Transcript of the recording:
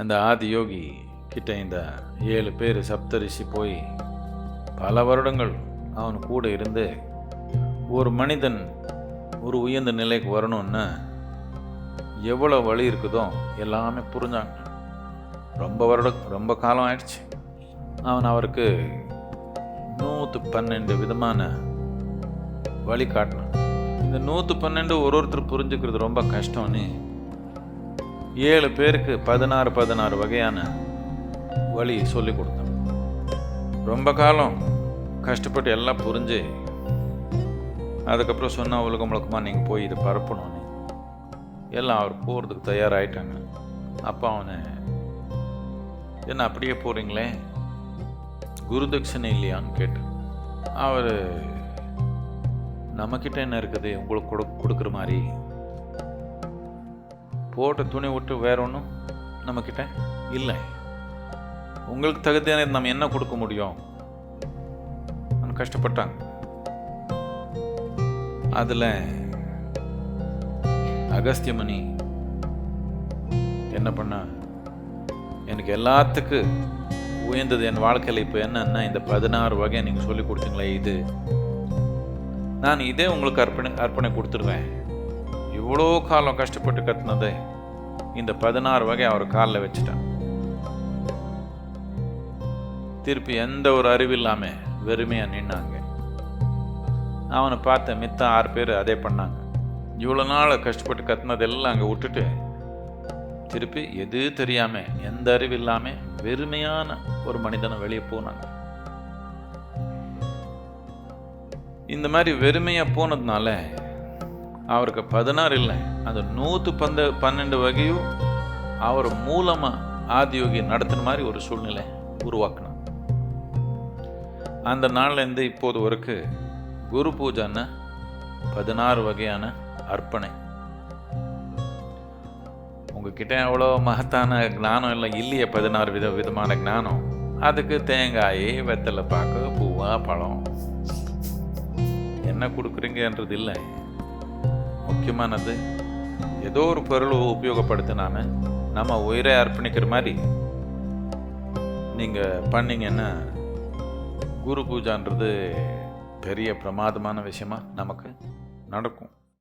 அந்த ஆதி யோகி கிட்ட இந்த ஏழு பேர் சப்தரிஷி போய் பல வருடங்கள் அவன் கூட இருந்து ஒரு மனிதன் ஒரு உயர்ந்த நிலைக்கு வரணும்னு எவ்வளோ வழி இருக்குதோ எல்லாமே புரிஞ்சாங்க. ரொம்ப வருடம் ரொம்ப காலம் ஆயிடுச்சு. அவன் அவருக்கு நூற்று பன்னெண்டு விதமான வழி காட்டினான். இந்த நூற்று பன்னெண்டு ஒரு ஒருத்தர் புரிஞ்சுக்கிறது ரொம்ப கஷ்டம்னு ஏழு பேருக்கு பதினாறு பதினாறு வகையான வழி சொல்லி கொடுத்தேன் ரொம்ப காலம் கஷ்டப்பட்டு எல்லாம் புரிஞ்சு அதுக்கப்புறம் சொன்ன உலகம் முழுக்கமாக நீங்கள் போய் இதை பரப்பணும்னு. எல்லாம் அவர் போகிறதுக்கு தயாராகிட்டாங்க அப்போ அவனை என்ன அப்படியே போகிறீங்களே குருதட்சணை இல்லையான்னு கேட்டேன். அவர் நம்மக்கிட்ட என்ன இருக்குது? உங்களுக்கு கொடு கொடுக்குற மாதிரி போட்ட துணி விட்டு வேற ஒன்றும் நம்மக்கிட்ட இல்லை. உங்களுக்கு தகுதியான நம்ம என்ன கொடுக்க முடியும்? கஷ்டப்பட்டாங்க அதில் அகஸ்தியமணி என்ன பண்ண எனக்கு எல்லாத்துக்கு உயர்ந்தது என் வாழ்க்கையில் இப்போ என்னன்னா இந்த பதினாறு வகை நீங்கள் சொல்லி கொடுத்தீங்களே இது. நான் இதே உங்களுக்கு அர்ப்பணை அர்ப்பணை கொடுத்துருவேன். இவ்வளோ காலம் கஷ்டப்பட்டு கத்துனதை இந்த பதினாறு வகை அவர் காலில் வச்சுட்டான். திருப்பி எந்த ஒரு அறிவு இல்லாமல் வெறுமையாக நின்னாங்க. அவனை பார்த்த மித்த ஆறு பேர் அதே பண்ணாங்க. இவ்வளோ நாள் கஷ்டப்பட்டு கத்துனதெல்லாம் அங்கே விட்டுட்டு திருப்பி எது தெரியாமல் எந்த அறிவு இல்லாமல் வெறுமையான ஒரு மனிதனை வெளியே போனாங்க. இந்த மாதிரி வெறுமையாக போனதுனால அவருக்கு பதினாறு இல்லை. அந்த நூற்று பந்த பன்னெண்டு வகையும் அவர் மூலமாக ஆதியோகி நடத்துன மாதிரி ஒரு சூழ்நிலை உருவாக்கினான் அந்த நாள்லேருந்து இப்போது வரைக்கும் குரு பூஜான்னு பதினாறு வகையான அர்ப்பணை. உங்ககிட்ட எவ்வளோ மகத்தான ஞானம் இல்லை இல்லையே பதினாறு வித விதமான ஞானம். அதுக்கு தேங்காய் வெத்தலை பாக்கு பூவா பழம். என்ன கொடுக்குறீங்கன்றது இல்லை முக்கியமானது. ஏதோ ஒரு பொருள் உபயோகப்படுத்தினான்னு நம்ம உயிரை அர்ப்பணிக்கிற மாதிரி நீங்கள் பண்ணீங்கன்னா குரு பூஜான்றது பெரிய பிரமாதமான விஷயமா நமக்கு நடக்கும்.